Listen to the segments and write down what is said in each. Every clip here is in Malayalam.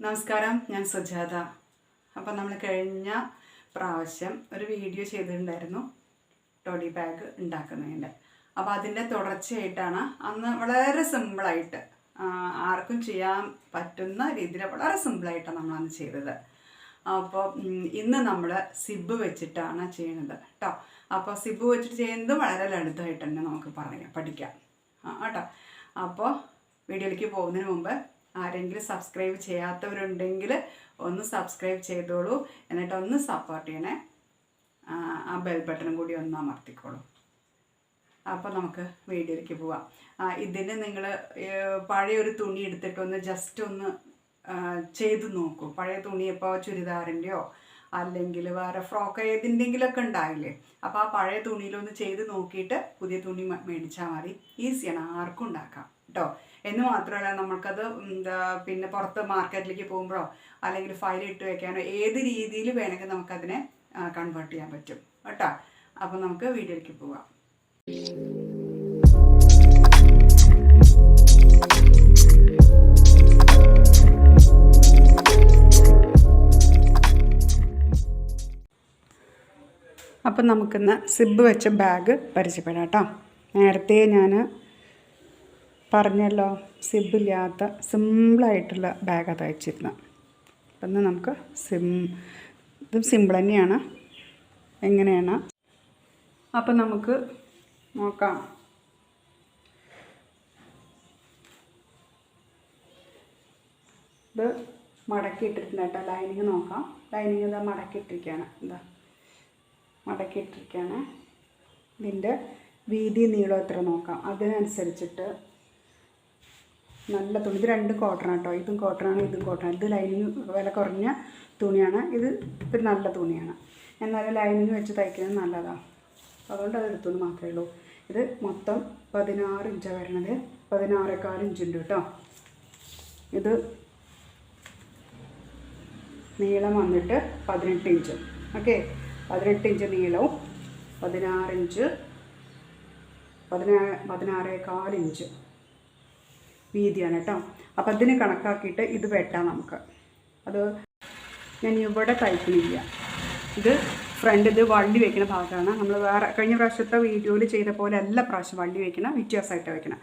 നമസ്കാരം ഞാൻ സുജാത. അപ്പം നമ്മൾ കഴിഞ്ഞ പ്രാവശ്യം ഒരു വീഡിയോ ചെയ്തിട്ടുണ്ടായിരുന്നു ടോഡി ബാഗ് ഉണ്ടാക്കുന്നതിന്റെ. അപ്പോൾ അതിന്റെ തുടർച്ചയായിട്ടാണ് അന്ന് വളരെ സിമ്പിളായിട്ട് ആർക്കും ചെയ്യാൻ പറ്റുന്ന രീതിയിൽ വളരെ സിമ്പിളായിട്ടാണ് നമ്മൾ അന്ന് ചെയ്തത് അപ്പോൾ ഇന്ന് നമ്മൾ സിബ് വെച്ചിട്ടാണ് ചെയ്യുന്നത് കേട്ടോ അപ്പോൾ സിബ് വെച്ചിട്ട് ചെയ്യുന്നത് വളരെ ലളിതമായിട്ട് തന്നെ നമുക്ക് പറയാം പഠിക്കാം. കേട്ടോ. അപ്പോൾ വീഡിയോയിലേക്ക് പോകുന്നതിന് മുമ്പ് ആരെങ്കിലും സബ്സ്ക്രൈബ് ചെയ്യാത്തവരുണ്ടെങ്കിൽ ഒന്ന് സബ്സ്ക്രൈബ് ചെയ്തോളൂ. എന്നിട്ട് ഒന്ന് സപ്പോർട്ട് ചെയ്യണേ. ആ, ബെൽ ബട്ടണും കൂടി ഒന്ന് അമർത്തിക്കോളൂ. അപ്പോൾ നമുക്ക് വീഡിയോയിലേക്ക് പോവാം. ഇതിന് നിങ്ങൾ പഴയ ഒരു തുണി എടുത്തിട്ട് ഒന്ന് ജസ്റ്റ് ഒന്ന് ചെയ്ത് നോക്കൂ. പഴയ തുണി ഇപ്പോൾ ചുരിദാറിന്റെയോ അല്ലെങ്കിൽ വേറെ ഫ്രോക്ക് ഏതിന്റെങ്കിലൊക്കെ ഉണ്ടാവില്ലേ അപ്പോൾ ആ പഴയ തുണിയിലൊന്ന് ചെയ്ത് നോക്കിയിട്ട് പുതിയ തുണി മേടിച്ചാൽ മതി. ഈസിയാണ് ആർക്കും ഉണ്ടാക്കാം. കേട്ടോ എന്ന് മാത്രമല്ല നമുക്കത് എന്താ പിന്നെ പുറത്ത് മാർക്കറ്റിലേക്ക് പോകുമ്പോഴോ അല്ലെങ്കിൽ ഫയൽ ഇട്ട് വെക്കാനോ ഏത് രീതിയിൽ വേണമെങ്കിൽ നമുക്കതിനെ കൺവേർട്ട് ചെയ്യാൻ പറ്റും. കേട്ടോ? അപ്പോൾ നമുക്ക് വീഡിയോയിലേക്ക് പോവാം. അപ്പം നമുക്കിന്ന് സിബ് വെച്ച ബാഗ് പരിചയപ്പെടാം കേട്ടോ നേരത്തെ ഞാൻ പറഞ്ഞല്ലോ സിബില്ലാത്ത സിമ്പിളായിട്ടുള്ള ബാഗ് തയ്ച്ചിരുന്നത് അപ്പം നമുക്ക് സിം ഇതും സിമ്പിൾ തന്നെയാണ്. എങ്ങനെയാണ്? അപ്പം നമുക്ക് നോക്കാം. ഇത് മടക്കിയിട്ടിരിക്കുന്ന കേട്ടോ ലൈനിങ് നോക്കാം. ലൈനിങ് ഇതാ മടക്കിയിട്ടിരിക്കുകയാണ് എന്താ മടക്കിയിട്ടിരിക്കുകയാണ് ഇതിന്റെ വീതി നീളം എത്ര നോക്കാം. അതിനനുസരിച്ചിട്ട് നല്ല തുണി. ഇത് രണ്ട് കോട്ടൺ കേട്ടോ ഇതും കോട്ടണാണ് ഇതും കോട്ടൺ ഇത് ലൈനിങ് വില കുറഞ്ഞ തുണിയാണ്. ഇത് ഒരു നല്ല തുണിയാണ്. എന്നാലും ലൈനിങ് വെച്ച് തയ്ക്കുന്നത് നല്ലതാണ് അതുകൊണ്ട് അത് എടുത്തുകൊണ്ട് മാത്രമേ ഉള്ളൂ. ഇത് മൊത്തം പതിനാറ് ഇഞ്ചാണ് വരണത് പതിനാറേക്കാൾ ഇഞ്ചുണ്ട് കേട്ടോ. ഇത് നീളം വന്നിട്ട് പതിനെട്ട് ഇഞ്ച്. ഓക്കെ? പതിനെട്ട് ഇഞ്ച് നീളവും പതിനാറ് ഇഞ്ച് പതിനാ പതിനാറേകാൽ ഇഞ്ച്. വീതിയാണ് കേട്ടോ. അപ്പം അതിന് കണക്കാക്കിയിട്ട് ഇത് വെട്ടാം നമുക്ക്. അത് ഞാൻ ഇവിടെ തയ്ക്കണില്ല ഇത് ഫ്രണ്ട് ഇത് വള്ളി വെക്കുന്ന ഭാഗമാണ്. നമ്മൾ വേറെ കഴിഞ്ഞ പ്രാവശ്യത്തെ വീഡിയോയിൽ ചെയ്ത പോലെ എല്ലാ പ്രാവശ്യം വള്ളി വെക്കണം വ്യത്യാസമായിട്ട് വെക്കണം.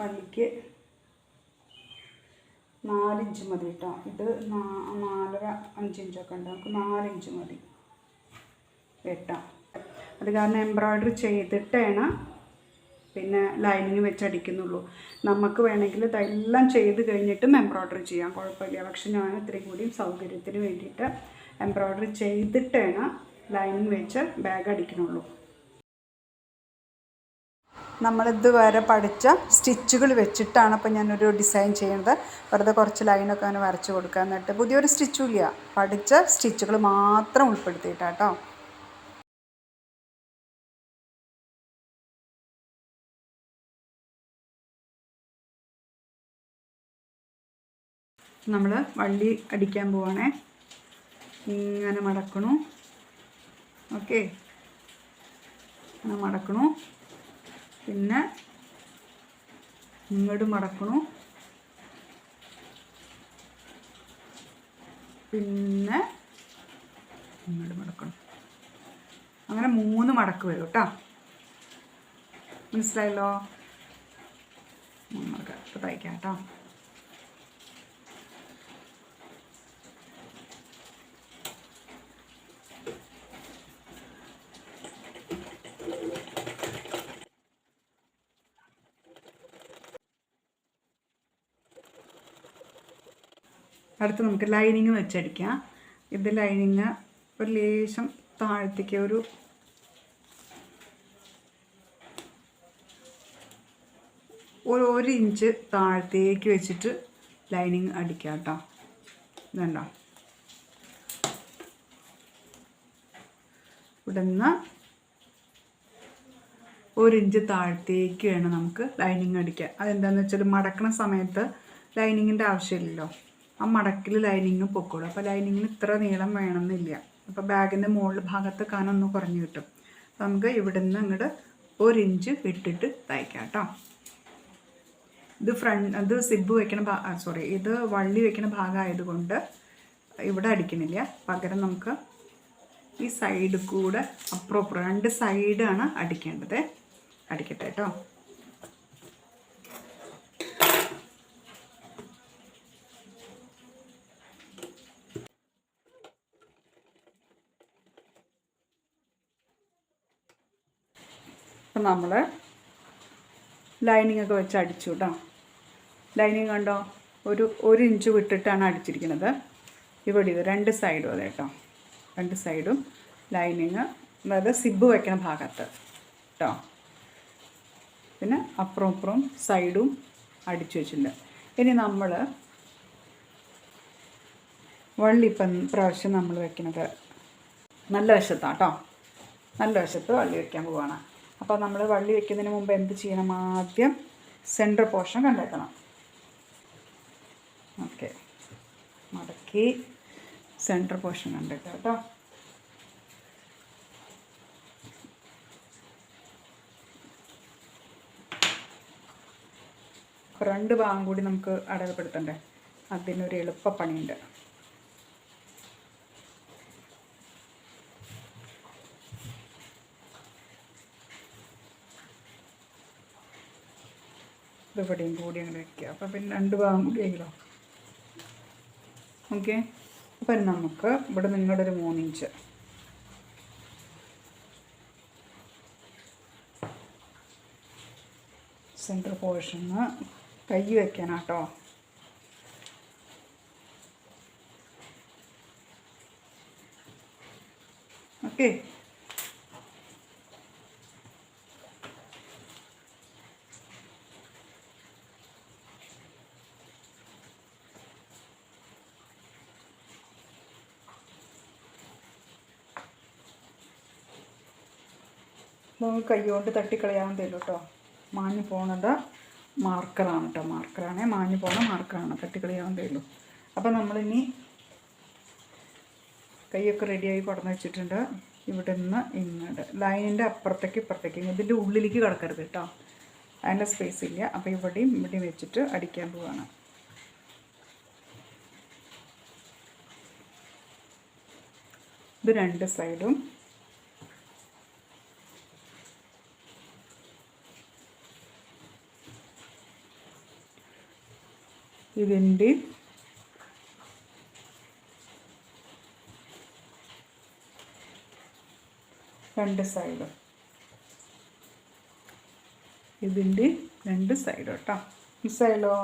വള്ളിക്ക് നാലിഞ്ച് മതി കേട്ടോ. ഇത് നാലര അഞ്ചിഞ്ചൊക്കെ ഉണ്ട്. നമുക്ക് നാലിഞ്ച് മതി. വെട്ടാം അത് കാരണം എംബ്രോയ്ഡറി ചെയ്തിട്ടാണ് പിന്നെ ലൈനിങ് വെച്ചടിക്കുന്നുള്ളൂ. നമുക്ക് വേണമെങ്കിൽ ഇതെല്ലാം ചെയ്ത് കഴിഞ്ഞിട്ടും എംബ്രോയ്ഡറി ചെയ്യാം. കുഴപ്പമില്ല. പക്ഷെ ഞാൻ ഇത്രയും കൂടിയും സൗകര്യത്തിന് വേണ്ടിയിട്ട് എംബ്രോയ്ഡറി ചെയ്തിട്ടാണ് ലൈനിങ് വെച്ച് ബാഗ് അടിക്കുന്നുള്ളൂ നമ്മളിത് വരെ പഠിച്ച സ്റ്റിച്ചുകൾ വെച്ചിട്ടാണ് അപ്പോൾ ഞാനൊരു ഡിസൈൻ ചെയ്യുന്നത് വെറുതെ കുറച്ച് ലൈനൊക്കെ അങ്ങനെ വരച്ച് കൊടുക്കുക എന്നിട്ട് പുതിയൊരു സ്റ്റിച്ചും ഇല്ല പഠിച്ച സ്റ്റിച്ചുകൾ മാത്രം ഉൾപ്പെടുത്തിയിട്ടാട്ടോ നമ്മൾ വള്ളി അടിക്കാൻ പോവാണേ. ഇങ്ങനെ മടക്കണു. ഓക്കെ. അങ്ങനെ മടക്കണു. പിന്നെ ഇങ്ങോട്ട് മടക്കണു. പിന്നെ ഇങ്ങോട്ട് മടക്കണം. അങ്ങനെ മൂന്ന് മടക്ക് വരും കേട്ടോ മനസ്സിലായല്ലോ? ഇപ്പോൾ തയ്ക്കാം കേട്ടോ അടുത്ത് നമുക്ക് ലൈനിങ് വെച്ചടിക്കാം. ഇത് ലൈനിങ് ഒരു ലേശം താഴത്തേക്ക് ഒരു ഒരു ഒരു ഇഞ്ച് താഴത്തേക്ക് വെച്ചിട്ട് ലൈനിങ് അടിക്കാം കേട്ടോ. ഇതുണ്ടോ? ഇവിടെ നിന്ന് ഒരു ഇഞ്ച് താഴത്തേക്ക് വേണം നമുക്ക് ലൈനിങ് അടിക്കാൻ. അതെന്താണെന്ന് വെച്ചാൽ മടക്കണ സമയത്ത് ലൈനിങ്ങിന്റെ ആവശ്യമില്ലല്ലോ. ആ മടക്കിൽ ലൈനിങ് പൊക്കോളൂ. അപ്പോൾ ലൈനിങ്ങിന് ഇത്ര നീളം വേണമെന്നില്ല. അപ്പോൾ ബാഗിന്റെ മുകളിൽ ഭാഗത്ത് കനൊന്ന് കുറഞ്ഞ് കിട്ടും. അപ്പോൾ നമുക്ക് ഇവിടെ നിന്ന് അങ്ങോട്ട് ഒരു ഇഞ്ച് വിട്ടിട്ട് തയ്ക്കാം കേട്ടോ ഇത് ഫ്രണ്ട് ഇത് സിബ് വെക്കണ ഭാ സോറി ഇത് വള്ളി വെക്കണ ഭാഗമായതുകൊണ്ട് ഇവിടെ അടിക്കണില്ല. പകരം നമുക്ക് ഈ സൈഡ് കൂടെ അപ്രോപ്പർ രണ്ട് സൈഡാണ് അടിക്കേണ്ടത്. അടിക്കട്ടെ കേട്ടോ അപ്പം നമ്മൾ ലൈനിങ് ഒക്കെ വെച്ച് അടിച്ചു കേട്ടോ ലൈനിങ് കണ്ടോ? ഒരു ഒരു ഇഞ്ച് വിട്ടിട്ടാണ് അടിച്ചിരിക്കുന്നത്. ഇവിടെ ഇത് രണ്ട് സൈഡും അതെ കേട്ടോ രണ്ട് സൈഡും ലൈനിങ് അതായത് സിബ് വെക്കണ ഭാഗത്ത് കേട്ടോ പിന്നെ അപ്പുറം അപ്പുറം സൈഡും അടിച്ചു വെച്ചിട്ടുണ്ട്. ഇനി നമ്മൾ വള്ളിപ്പം പ്രാവശ്യം നമ്മൾ വെക്കുന്നത് നല്ല വശത്താണ് കേട്ടോ നല്ല വശത്ത് വള്ളി വെക്കാൻ പോവാണ്. അപ്പോൾ നമ്മൾ വള്ളി വെക്കുന്നതിന് മുമ്പ് എന്ത് ചെയ്യണം? ആദ്യം സെന്റർ പോർഷൻ കണ്ടെത്തണം. ഓക്കെ. മടക്കി സെന്റർ പോർഷൻ കണ്ടെത്തുക കേട്ടോ. ഫ്രണ്ട് ഭാഗം കൂടി നമുക്ക് അടയാളപ്പെടുത്തണ്ടേ? അതിനൊരു എളുപ്പപ്പണിയുണ്ട്. ഇവിടെയും കൂടി അങ്ങനെ വെക്കുക. അപ്പം പിന്നെ രണ്ട് ഭാഗം കൂടി ആയില്ലോ? ഓക്കെ. അപ്പം നമുക്ക് ഇവിടെ നിങ്ങളുടെ ഒരു മൂന്നിഞ്ച്. സെന്റർ പോർഷന് കൈ വയ്ക്കാനാട്ടോ ഓക്കെ. നമുക്ക് കൈകൊണ്ട് തട്ടിക്കളയാൻ തരും കേട്ടോ മാഞ്ഞു പോകുന്നത് മാർക്കറാണ് കേട്ടോ മാർക്കറാണേ മാഞ്ഞു പോകുന്ന മാർക്കറാണ് തട്ടിക്കളയാൻ തരുള്ളൂ അപ്പോൾ നമ്മളിനി കൈയൊക്കെ റെഡിയായി കുടന്ന് വെച്ചിട്ടുണ്ട്. ഇവിടെ നിന്ന് ഇങ്ങോട്ട് ലൈനിന്റെ അപ്പുറത്തേക്ക് ഇപ്പുറത്തേക്ക് ഇതിന്റെ ഉള്ളിലേക്ക് കിടക്കരുത് കേട്ടോ അതിന്റെ സ്പേസ് ഇല്ല. അപ്പോൾ ഇവിടെയും ഇവിടെയും വെച്ചിട്ട് അടിക്കാൻ പോവാണ്. ഇത് രണ്ട് സൈഡും ഇതിന്റെ രണ്ട് സൈഡും. ഇതിന്റെ രണ്ട് സൈഡും കേട്ടോ. മനസ്സിലായല്ലോ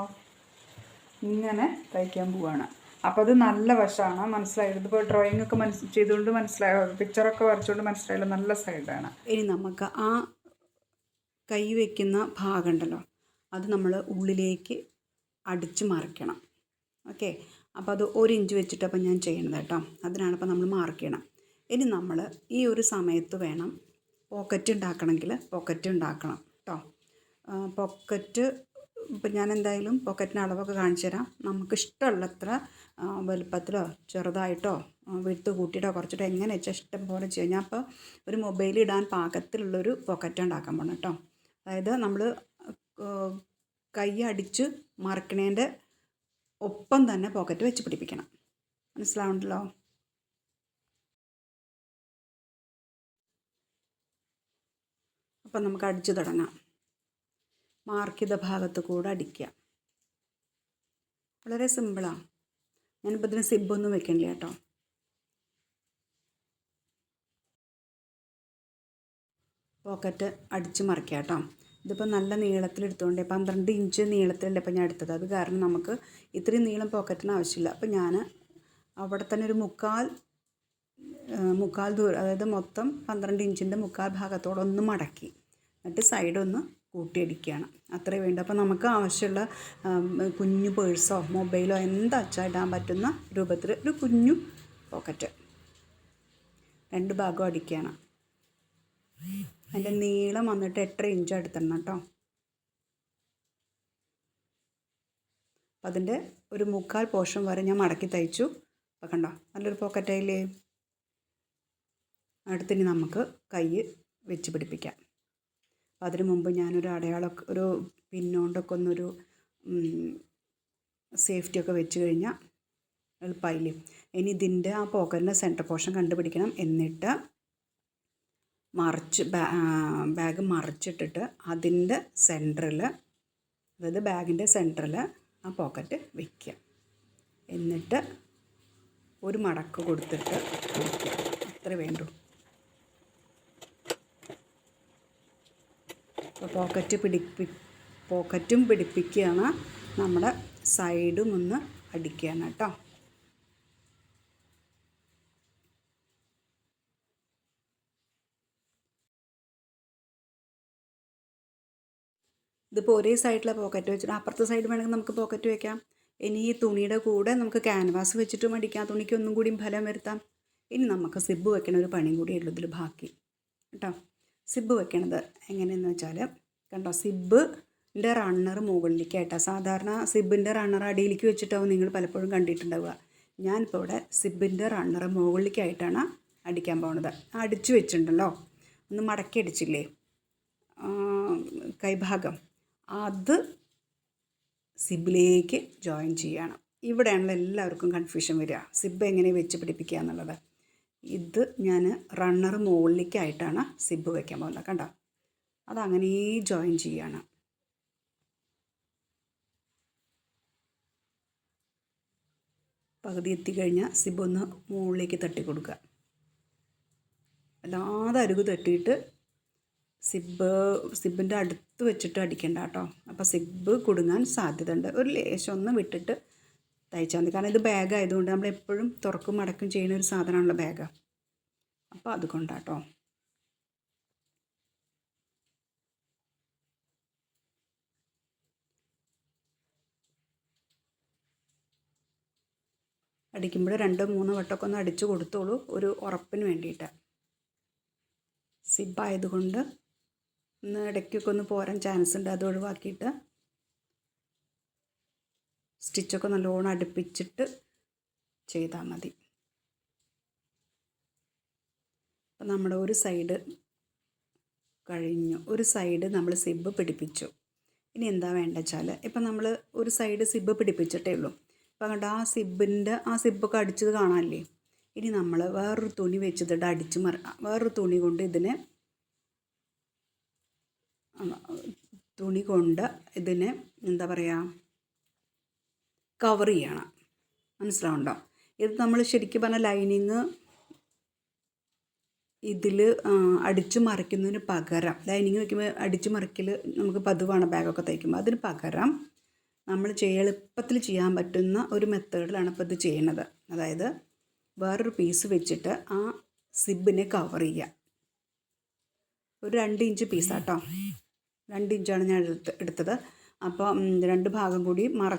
ഇങ്ങനെ തയ്ക്കാൻ പോവാണ്. അപ്പോൾ അത് നല്ല വശമാണ് മനസ്സിലായത് ഇതിപ്പോൾ ഡ്രോയിങ് ഒക്കെ മനസ്സ് ചെയ്തുകൊണ്ട് മനസ്സിലായോ? പിക്ചറൊക്കെ വരച്ചുകൊണ്ട് മനസ്സിലായല്ലോ. നല്ല സൈഡാണ്. ഇനി നമുക്ക് ആ കൈ വയ്ക്കുന്ന ഭാഗമുണ്ടല്ലോ അത് നമ്മൾ ഉള്ളിലേക്ക് അടിച്ച് മറിക്കണം. ഓക്കെ? അപ്പോൾ അത് ഒരു ഇഞ്ച് വെച്ചിട്ട് അപ്പോൾ ഞാൻ ചെയ്യണത് കേട്ടോ. അതിനാണ് നമ്മൾ മാർക്ക് ചെയ്യണം ഇനി നമ്മൾ ഈ ഒരു സമയത്ത് വേണം പോക്കറ്റ് ഉണ്ടാക്കണമെങ്കിൽ പോക്കറ്റ് ഉണ്ടാക്കണം കേട്ടോ. പോക്കറ്റ് ഇപ്പം ഞാൻ എന്തായാലും പോക്കറ്റിന് അളവൊക്കെ കാണിച്ചു തരാം. നമുക്ക് ഇഷ്ടമുള്ളത്ര വലുപ്പത്തിലോ ചെറുതായിട്ടോ വിട്ട് കൂട്ടിയിട്ടോ കുറച്ചിട്ടോ എങ്ങനെ വെച്ചാൽ ഇഷ്ടം പോലെ ചെയ്യാം. ഞാൻ അപ്പോൾ ഒരു മൊബൈൽ ഇടാൻ പാകത്തിലുള്ളൊരു പോക്കറ്റ് ഉണ്ടാക്കാൻ പോകണം കേട്ടോ. അതായത് നമ്മൾ കൈ അടിച്ച് മറക്കണേന്റെ ഒപ്പം തന്നെ പോക്കറ്റ് വെച്ച് പിടിപ്പിക്കണം. മനസ്സിലാവുണ്ടല്ലോ അപ്പം നമുക്ക് അടിച്ചു തുടങ്ങാം. മാർക്ക് ചെയ്ത ഭാഗത്ത് കൂടെ അടിക്കുക. വളരെ സിമ്പിളാണ് ഞാനിപ്പോൾ ഇതിന് സിബൊന്നും വെക്കണില്ല കേട്ടോ. പോക്കറ്റ് അടിച്ച് മറിക്കുക കേട്ടോ. ഇതിപ്പോൾ നല്ല നീളത്തിലെടുത്തുകൊണ്ട് പന്ത്രണ്ട് ഇഞ്ച് നീളത്തിലല്ലേ ഇപ്പം ഞാൻ എടുത്തത്. അത് കാരണം നമുക്ക് ഇത്രയും നീളം പോക്കറ്റിന് ആവശ്യമില്ല. അപ്പോൾ ഞാൻ അവിടെ തന്നെ ഒരു മുക്കാൽ മുക്കാൽ ദൂരം അതായത് മൊത്തം പന്ത്രണ്ട് ഇഞ്ചിന്റെ മുക്കാൽ ഭാഗത്തോടെ ഒന്ന് മടക്കി. എന്നിട്ട് സൈഡ് ഒന്ന് കൂട്ടിയടിക്കുകയാണ്. അത്രേ വേണ്ട. അപ്പോൾ നമുക്ക് ആവശ്യമുള്ള കുഞ്ഞു പേഴ്സോ മൊബൈലോ എന്താ ഇടാൻ പറ്റുന്ന രൂപത്തിൽ ഒരു കുഞ്ഞു പോക്കറ്റ്. രണ്ട് ഭാഗം അടിക്കുകയാണ്. അതിന്റെ നീളം വന്നിട്ട് എട്ടര ഇഞ്ച് എടുത്തിടണം കേട്ടോ. അപ്പം അതിന്റെ ഒരു മുക്കാൽ പോർഷൻ വരെ ഞാൻ മടക്കി തയ്ച്ചു. അപ്പം കണ്ടോ നല്ലൊരു പോക്കറ്റായില്ലേ അടുത്തിനി നമുക്ക് കൈ വെച്ച് പിടിപ്പിക്കാം. അപ്പം അതിന് മുമ്പ് ഞാനൊരു അടയാളമൊക്കെ ഒരു പിന്നോണ്ടൊക്കെ ഒന്നൊരു സേഫ്റ്റിയൊക്കെ വെച്ച് കഴിഞ്ഞാൽ എളുപ്പമായില്ലേ? ഇനി ഇതിന്റെ ആ പോക്കറ്റിന്റെ സെന്റർ പോർഷൻ കണ്ടുപിടിക്കണം. എന്നിട്ട് മറിച്ച് ബാഗ് മറിച്ചിട്ടിട്ട് അതിന്റെ സെന്ററിൽ അതായത് ബാഗിന്റെ സെന്ററിൽ ആ പോക്കറ്റ് വയ്ക്കുക എന്നിട്ട് ഒരു മടക്ക് കൊടുത്തിട്ട് വയ്ക്കുക അത്ര വേണ്ടൂ. അപ്പോൾ പോക്കറ്റ് പിടിപ്പി പോക്കറ്റും പിടിപ്പിക്കുകയാണ് നമ്മുടെ സൈഡും ഒന്ന് അടിക്കുകയാണ് കേട്ടോ. ഇതിപ്പോൾ ഒരേ സൈഡിലെ പോക്കറ്റ് വെച്ചിട്ട് അപ്പുറത്തെ സൈഡ് വേണമെങ്കിൽ നമുക്ക് പോക്കറ്റ് വെക്കാം. ഇനി ഈ തുണിയുടെ കൂടെ നമുക്ക് ക്യാൻവാസ് വെച്ചിട്ടും അടിക്കാം. തുണിക്ക് ഒന്നും കൂടി ഫലം വരുത്താം. ഇനി നമുക്ക് സിബ് വെക്കണ ഒരു പണിയും കൂടി ഉള്ളൂ ഇതിൽ ബാക്കി. കേട്ടോ? സിബ് വെക്കണത് എങ്ങനെയെന്ന് വെച്ചാൽ കണ്ടോ? സിബിന്റെ റണ്ണർ മുകളിലേക്കായിട്ടാണ് സാധാരണ സിബിന്റെ റണ്ണർ അടിയിലേക്ക് വെച്ചിട്ടാവും നിങ്ങൾ പലപ്പോഴും കണ്ടിട്ടുണ്ടാവുക. ഞാനിപ്പോൾ ഇവിടെ സിബിന്റെ റണ്ണർ മുകളിലേക്കായിട്ടാണ് അടിക്കാൻ പോകുന്നത് അടിച്ചു വെച്ചിട്ടുണ്ടല്ലോ? ഒന്ന് മടക്കി അടിച്ചില്ലേ? കൈഭാഗം അത് സിബിലേക്ക് ജോയിൻ ചെയ്യണം. ഇവിടെയാണല്ലോ എല്ലാവർക്കും കൺഫ്യൂഷൻ വരിക. സിബ് എങ്ങനെ വെച്ച് പിടിപ്പിക്കുക എന്നുള്ളത്. ഇത് ഞാൻ റണ്ണർ മുകളിലേക്കായിട്ടാണ് സിബ് വയ്ക്കാൻ പോകുന്നത്. കണ്ടോ? അതങ്ങനെ ജോയിൻ ചെയ്യുകയാണ് പകുതി എത്തിക്കഴിഞ്ഞാൽ സിബ് ഒന്ന് മുകളിലേക്ക് തട്ടി കൊടുക്കുക അല്ലാതെ അരുകു തട്ടിയിട്ട് സിബ് സിബിന്റെ അടുത്ത് വെച്ചിട്ട് അടിക്കണ്ട കേട്ടോ. അപ്പോൾ സിബ് കുടുങ്ങാൻ സാധ്യതയുണ്ട്. ഒരു ലേശം ഒന്ന് വിട്ടിട്ട് തയ്ച്ചാൽ മതി. കാരണം ഇത് ബാഗ് ആയതുകൊണ്ട് നമ്മൾ എപ്പോഴും തുറക്കും അടക്കും ചെയ്യുന്ന ഒരു സാധനമാണല്ലോ ബാഗ് അപ്പോൾ അതുകൊണ്ടാട്ടോ അടിക്കുമ്പോൾ രണ്ടോ മൂന്നോ വട്ടമൊക്കെ ഒന്ന് അടിച്ചു കൊടുത്തോളൂ. ഒരു ഉറപ്പിന് വേണ്ടിയിട്ട്. സിബായതുകൊണ്ട് ഒന്ന് ഇടയ്ക്കൊക്കെ ഒന്ന് പോരാൻ ചാൻസ് ഉണ്ട്. അത് ഒഴിവാക്കിയിട്ട് സ്റ്റിച്ചൊക്കെ നല്ലോണം അടുപ്പിച്ചിട്ട് ചെയ്താൽ മതി. അപ്പം നമ്മുടെ ഒരു സൈഡ് കഴിഞ്ഞു. ഒരു സൈഡ് നമ്മൾ സിബ് പിടിപ്പിച്ചു. ഇനി എന്താ വേണ്ട വെച്ചാൽ ഇപ്പം നമ്മൾ ഒരു സൈഡ് സിബ് പിടിപ്പിച്ചിട്ടേ ഉള്ളൂ. അപ്പം അങ്ങോട്ട് ആ സിബിന്റെ ആ സിബൊക്കെ അടിച്ചത് കാണാമല്ലേ ഇനി നമ്മൾ വേറൊരു തുണി വെച്ചിട്ട് അടിച്ച് മറ വേറൊരു തുണി കൊണ്ട് ഇതിനെ തുണി കൊണ്ട് ഇതിനെ എന്താ പറയുക കവർ ചെയ്യണം. മനസ്സിലാവുണ്ടോ? ഇത് നമ്മൾ ശരിക്കും പറഞ്ഞ ലൈനിങ് ഇതിൽ അടിച്ചു മറിക്കുന്നതിന് പകരം ലൈനിങ് വയ്ക്കുമ്പോൾ അടിച്ചു മറിക്കൽ നമുക്ക് പതിവാണ് ബാഗൊക്കെ തയ്ക്കുമ്പോൾ അതിന് പകരം നമ്മൾ എളുപ്പത്തിൽ ചെയ്യാൻ പറ്റുന്ന ഒരു മെത്തേഡിലാണ് ഇപ്പോൾ ഇത് ചെയ്യണത് അതായത് വേറൊരു പീസ് വെച്ചിട്ട് ആ സിബിനെ കവർ ചെയ്യുക ഒരു രണ്ട് ഇഞ്ച് പീസാട്ടോ രണ്ട് ഇഞ്ചാണ് ഞാൻ എടുത്ത് എടുത്തത്. അപ്പോൾ രണ്ട് ഭാഗം കൂടി മറ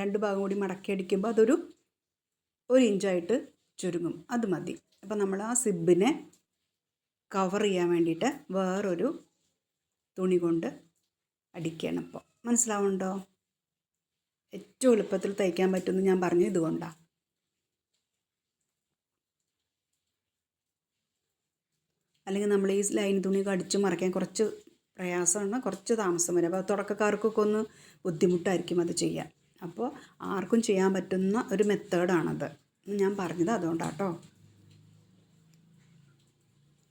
രണ്ട് ഭാഗം കൂടി മടക്കി അടിക്കുമ്പോൾ അതൊരു ഒരു ഇഞ്ചായിട്ട് ചുരുങ്ങും. അത് മതി. അപ്പോൾ നമ്മൾ ആ സിബിനെ കവർ ചെയ്യാൻ വേണ്ടിയിട്ട് വേറൊരു തുണി കൊണ്ട് അടിക്കണം അപ്പോൾ മനസ്സിലാവുണ്ടോ ഏറ്റവും എളുപ്പത്തിൽ തയ്ക്കാൻ പറ്റുമെന്ന് ഞാൻ പറഞ്ഞു ഇതുകൊണ്ടാണ് അല്ലെങ്കിൽ നമ്മൾ ഈ ലൈൻ തുണിയൊക്കെ അടിച്ച് മറയ്ക്കാൻ കുറച്ച് പ്രയാസമാണ്. കുറച്ച് താമസം വരും. അപ്പോൾ തുടക്കക്കാർക്കൊക്കെ ഒന്ന് ബുദ്ധിമുട്ടായിരിക്കും അത് ചെയ്യാൻ. അപ്പോൾ ആർക്കും ചെയ്യാൻ പറ്റുന്ന ഒരു മെത്തേഡാണത്. ഞാൻ പറഞ്ഞത് അതുകൊണ്ടാണ് അതുകൊണ്ടാട്ടോ.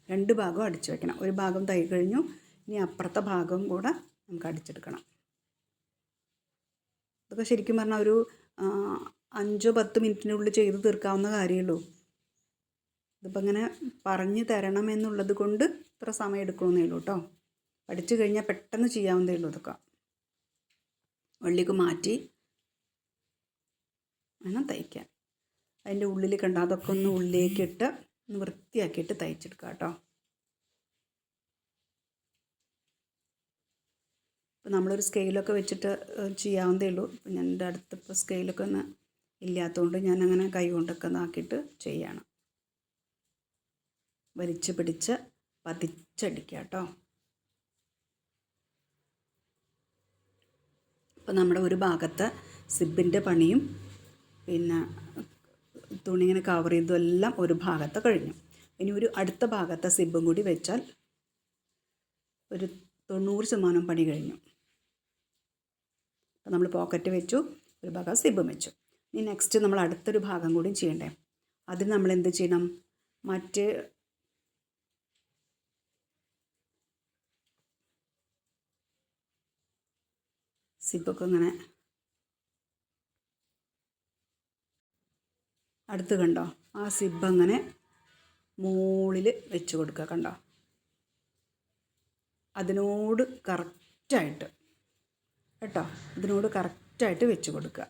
രണ്ട് ഭാഗം അടിച്ചു വെക്കണം. ഒരു ഭാഗം തൈ കഴിഞ്ഞു. ഇനി അപ്പുറത്തെ ഭാഗം കൂടെ നമുക്ക് അടിച്ചെടുക്കണം. ഇതൊക്കെ ശരിക്കും പറഞ്ഞാൽ ഒരു അഞ്ചോ പത്ത് മിനിറ്റിനുള്ളിൽ ചെയ്ത് തീർക്കാവുന്ന കാര്യമുള്ളൂ ഇതിപ്പോൾ ഇങ്ങനെ പറഞ്ഞു തരണം എന്നുള്ളത് കൊണ്ട് ഇത്ര സമയം എടുക്കണമെന്നേ ഉള്ളൂ കേട്ടോ. പഠിച്ചു കഴിഞ്ഞാൽ പെട്ടെന്ന് ചെയ്യാവുന്നതേ ഉള്ളൂ ഇതൊക്കെ വെള്ളിക്ക് മാറ്റി വേണം തയ്ക്കാൻ. അതിന്റെ ഉള്ളിൽ കണ്ട? അതൊക്കെ ഒന്ന് ഉള്ളിലേക്ക് ഇട്ട് ഒന്ന് വൃത്തിയാക്കിയിട്ട് തയ്ച്ചെടുക്കുക കേട്ടോ. ഇപ്പം നമ്മളൊരു സ്കെയിലൊക്കെ വെച്ചിട്ട് ചെയ്യാവുന്നതേ ഉള്ളൂ. ഇപ്പം ഞാൻ എന്റെ അടുത്തിപ്പോൾ സ്കെയിലൊക്കെ ഒന്ന് ഇല്ലാത്തതുകൊണ്ട് ഞാൻ അങ്ങനെ കൈ കൊണ്ടൊക്കെ ആക്കിയിട്ട് ചെയ്യണം. വലിച്ചു പിടിച്ച് പതിച്ചടിക്കുക കേട്ടോ. അപ്പോൾ നമ്മുടെ ഒരു ഭാഗത്ത് സിബിന്റെ പണിയും പിന്നെ തുണി ഇങ്ങനെ കവർ ചെയ്തതും എല്ലാം ഒരു ഭാഗത്ത് കഴിഞ്ഞു. ഇനി ഒരു അടുത്ത ഭാഗത്തെ സിബും കൂടി വെച്ചാൽ ഒരു തൊണ്ണൂറ് ശതമാനം പണി കഴിഞ്ഞു. നമ്മൾ പോക്കറ്റ് വെച്ചു ഒരു ഭാഗം സിബും വെച്ചു. ഇനി നെക്സ്റ്റ് നമ്മൾ അടുത്തൊരു ഭാഗം കൂടി ചെയ്യണ്ടേ? അതിന് നമ്മൾ എന്ത് ചെയ്യണം? മറ്റ് സിബൊക്കെ ഇങ്ങനെ അടുത്ത് കണ്ടോ? ആ സിബ് അങ്ങനെ മുകളിൽ വെച്ച് കൊടുക്കുക കണ്ടോ? അതിനോട് കറക്റ്റായിട്ട് കേട്ടോ? അതിനോട് കറക്റ്റായിട്ട് വെച്ച് കൊടുക്കുക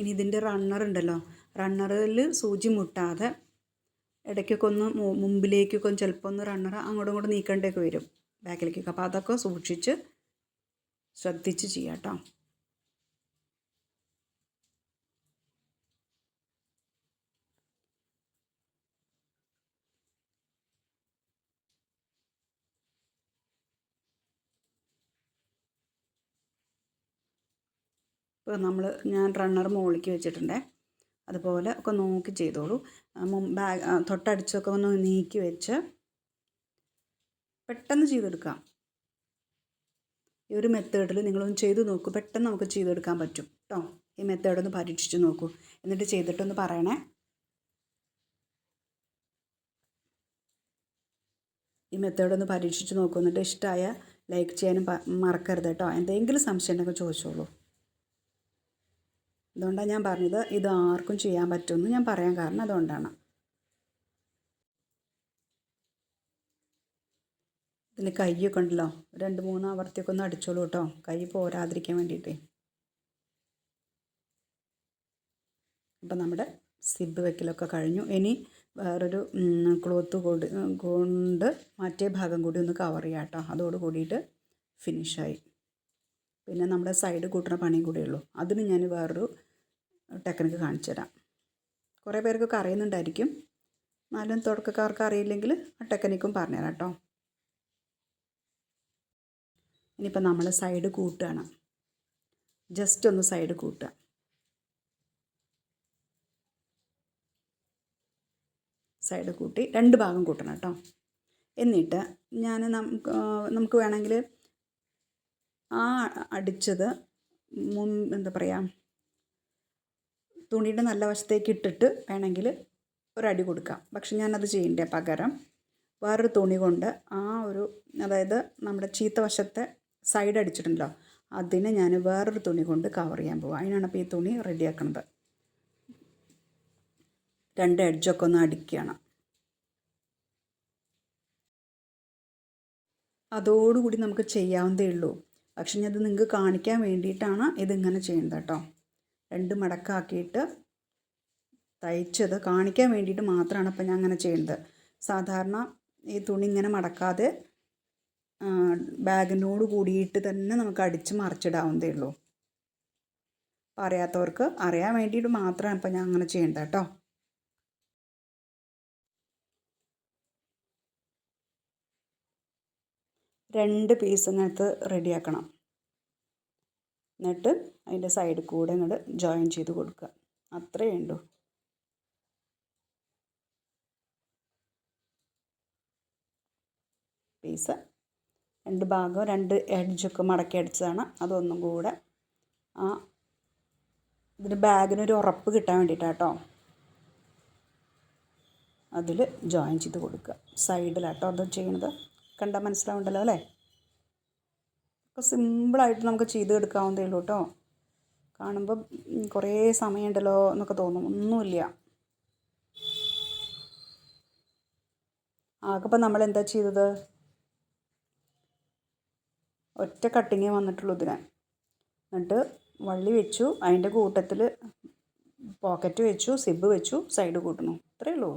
ഇനി ഇതിന്റെ റണ്ണർ ഉണ്ടല്ലോ. റണ്ണറിൽ സൂചി മുട്ടാതെ ഇടയ്ക്കൊക്കെ ഒന്ന് മുമ്പിലേക്കൊക്കെ ചിലപ്പോൾ ഒന്ന് റണ്ണർ അങ്ങോട്ടും ഇങ്ങോട്ടും നീക്കേണ്ടൊക്കെ വരും. ബാക്കിലേക്കൊക്കെ. അപ്പോൾ അതൊക്കെ സൂക്ഷിച്ച് ശ്രദ്ധിച്ച് ചെയ്യാം കേട്ടോ ഇപ്പോൾ നമ്മൾ ഞാൻ റണ്ണർ മുകളിലേക്ക് വെച്ചിട്ടുണ്ടേ. അതുപോലെ ഒക്കെ നോക്കി ചെയ്തോളൂ. ബാഗ് തൊട്ടടിച്ചൊക്കെ ഒന്ന് നീക്കി വെച്ച് പെട്ടെന്ന് ചെയ്തെടുക്കാം. ഈ ഒരു മെത്തേഡിൽ നിങ്ങളൊന്ന് ചെയ്ത് നോക്കൂ. പെട്ടെന്ന് നമുക്ക് ചെയ്തെടുക്കാൻ പറ്റും. കേട്ടോ ഈ മെത്തേഡ് ഒന്ന് പരീക്ഷിച്ച് നോക്കൂ. എന്നിട്ട് ചെയ്തിട്ടൊന്ന് പറയണേ. ഈ മെത്തേഡ് ഒന്ന് പരീക്ഷിച്ച് നോക്കൂ. എന്നിട്ട് ഇഷ്ടമായ ലൈക്ക് ചെയ്യാനും മറക്കരുത് കേട്ടോ എന്തെങ്കിലും സംശയം ഉണ്ടെങ്കിൽ ചോദിച്ചോളൂ. അതുകൊണ്ടാണ് ഞാൻ പറഞ്ഞത് ഇത് ആർക്കും ചെയ്യാൻ പറ്റുമെന്ന് ഞാൻ പറയാൻ കാരണം അതുകൊണ്ടാണ്. ഇതിൽ കൈയൊക്കെ ഉണ്ടല്ലോ. രണ്ട് മൂന്ന് ആവർത്തിയൊക്കെ ഒന്ന് അടിച്ചോളൂ കേട്ടോ. കൈ പോരാതിരിക്കാൻ വേണ്ടിയിട്ടേ. അപ്പം നമ്മുടെ സിബ് വെക്കലൊക്കെ കഴിഞ്ഞു. ഇനി വേറൊരു ക്ലോത്ത് കൊണ്ട് കൊണ്ട് മറ്റേ ഭാഗം കൂടി ഒന്ന് കവർ ചെയ്യാം കേട്ടോ. അതോട് കൂടിയിട്ട് ഫിനിഷായി പിന്നെ നമ്മുടെ സൈഡ് കൂട്ടുന്ന പണിയും കൂടെ ഉള്ളൂ. അതിന് ഞാൻ വേറൊരു ടെക്നിക്ക് കാണിച്ചു തരാം. കുറേ പേർക്കൊക്കെ അറിയുന്നുണ്ടായിരിക്കും. എന്നാലും തുടക്കക്കാർക്ക് അറിയില്ലെങ്കിൽ ആ ടെക്നിക്കും പറഞ്ഞുതരാം കേട്ടോ. ഇനിയിപ്പോൾ നമ്മൾ സൈഡ് കൂട്ടുകയാണ്. ജസ്റ്റ് ഒന്ന് സൈഡ് കൂട്ടുക. സൈഡ് കൂട്ടി രണ്ട് ഭാഗം കൂട്ടണം കേട്ടോ. എന്നിട്ട് ഞാൻ നമുക്ക് നമുക്ക് വേണമെങ്കിൽ ആ അടിച്ചത് മുൻ എന്താ പറയുക തുണിയുടെ നല്ല വശത്തേക്ക് ഇട്ടിട്ട് വേണമെങ്കിൽ ഒരടി കൊടുക്കാം. പക്ഷെ ഞാനത് ചെയ്യണ്ടേ പകരം? വേറൊരു തുണി കൊണ്ട് ആ ഒരു അതായത് നമ്മുടെ ചീത്ത വശത്തെ സൈഡ് അടിച്ചിട്ടുണ്ടല്ലോ അതിനെ ഞാൻ വേറൊരു തുണി കൊണ്ട് കവർ ചെയ്യാൻ പോകും അതിനാണ് അപ്പോൾ ഈ തുണി റെഡിയാക്കണത് രണ്ട് എഡ്ജൊക്കെ ഒന്ന് അടിക്കുകയാണ് അതോടുകൂടി നമുക്ക് ചെയ്യാവുന്നതേ ഉള്ളൂ. പക്ഷെ ഞാൻ അത് നിങ്ങൾക്ക് കാണിക്കാൻ വേണ്ടിയിട്ടാണ് ഇതിങ്ങനെ ചെയ്യുന്നത് കേട്ടോ. രണ്ട് മടക്കാക്കിയിട്ട് തയ്ച്ചത്. കാണിക്കാൻ വേണ്ടിയിട്ട് മാത്രമാണ് ഇപ്പം ഞാൻ അങ്ങനെ ചെയ്യുന്നത്. സാധാരണ ഈ തുണി ഇങ്ങനെ മടക്കാതെ ബാഗിനോട് കൂടിയിട്ട് തന്നെ നമുക്ക് അടിച്ച് മറിച്ചിടാവുന്നതേ ഉള്ളൂ. അപ്പം അറിയാത്തവർക്ക് അറിയാൻ വേണ്ടിയിട്ട് മാത്രമാണ് ഇപ്പം ഞാൻ അങ്ങനെ ചെയ്യുന്നത് കേട്ടോ. രണ്ട് പീസ് റെഡിയാക്കണം എന്നിട്ട് അതിന്റെ സൈഡിൽ കൂടെ ഇങ്ങോട്ട് ജോയിൻ ചെയ്ത് കൊടുക്കുക. അത്രയേ ഉള്ളൂ. പീസ് രണ്ട് ഭാഗം രണ്ട് എഡ്ജൊക്കെ മടക്കി അടിച്ചതാണ്. അതൊന്നും കൂടെ ആ ഇതിന് ബാഗിനൊരു ഉറപ്പ് കിട്ടാൻ വേണ്ടിയിട്ടാണ് കേട്ടോ അതിൽ ജോയിൻ ചെയ്ത് കൊടുക്കുക. സൈഡിലാട്ടോ അത് ചെയ്യണത് കണ്ടാൽ മനസ്സിലാവുണ്ടല്ലോ അല്ലേ? ഒക്കെ സിമ്പിളായിട്ട് നമുക്ക് ചെയ്ത് എടുക്കാവുന്നതേ ഉള്ളൂ കേട്ടോ. കാണുമ്പോൾ കുറേ സമയമുണ്ടല്ലോ എന്നൊക്കെ തോന്നും. ഒന്നുമില്ല. ആകെപ്പോൾ നമ്മൾ എന്താ ചെയ്തത്? ഒറ്റ കട്ടിങ്ങേ വന്നിട്ടുള്ളൂ ഇതിന് എന്നിട്ട് വള്ളി വെച്ചു അതിന്റെ കൂട്ടത്തിൽ പോക്കറ്റ് വെച്ചു സിബ് വെച്ചു സൈഡ് കൂട്ടണു അത്രയേ ഉള്ളൂ.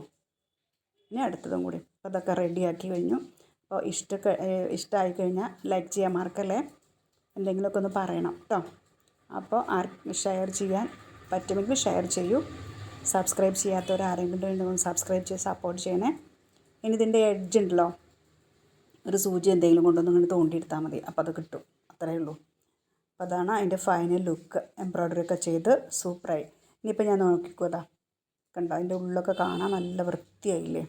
ഇനി അടുത്തതും കൂടി. അപ്പോൾ അതൊക്കെ റെഡിയാക്കി കഴിഞ്ഞു. അപ്പോൾ ഇഷ്ട ഇഷ്ടമായി കഴിഞ്ഞാൽ ലൈക്ക് ചെയ്യാൻ മറക്കല്ലേ? എന്തെങ്കിലുമൊക്കെ ഒന്ന് പറയണം കേട്ടോ അപ്പോൾ ആർ ഷെയർ ചെയ്യാൻ പറ്റുമെങ്കിൽ ഷെയർ ചെയ്യൂ. സബ്സ്ക്രൈബ് ചെയ്യാത്തവർ ആരെങ്കിലും ഉണ്ടെങ്കിൽ സബ്സ്ക്രൈബ് ചെയ്ത് സപ്പോർട്ട് ചെയ്യണേ. ഇനി ഇതിന്റെ എഡ്ജ് ഉണ്ടല്ലോ. ഒരു സൂചി എന്തെങ്കിലും കൊണ്ടൊന്നും ഇങ്ങനെ തോണ്ടിയെടുത്താൽ മതി. അപ്പോൾ അത് കിട്ടും. അത്രയേ ഉള്ളൂ. അപ്പോൾ അതാണ് അതിന്റെ ഫൈനൽ ലുക്ക് എംബ്രോയ്ഡറി ഒക്കെ ചെയ്ത് സൂപ്പറായി ഇനിയിപ്പോൾ ഞാൻ നോക്കിക്കോതാ കണ്ടോ? അതിന്റെ ഉള്ളൊക്കെ കാണാൻ നല്ല വൃത്തിയായില്ലേ?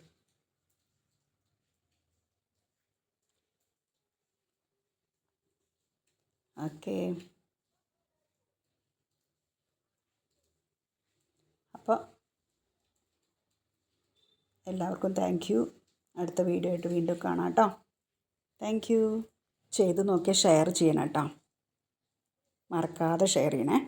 ഓക്കെ. അപ്പോൾ എല്ലാവർക്കും താങ്ക് യു അടുത്ത വീഡിയോ ആയിട്ട് വീണ്ടും കാണാം കേട്ടോ താങ്ക് യു ചെയ്ത് നോക്കിയാൽ ഷെയർ ചെയ്യണം കേട്ടോ മറക്കാതെ ഷെയർ ചെയ്യണേ.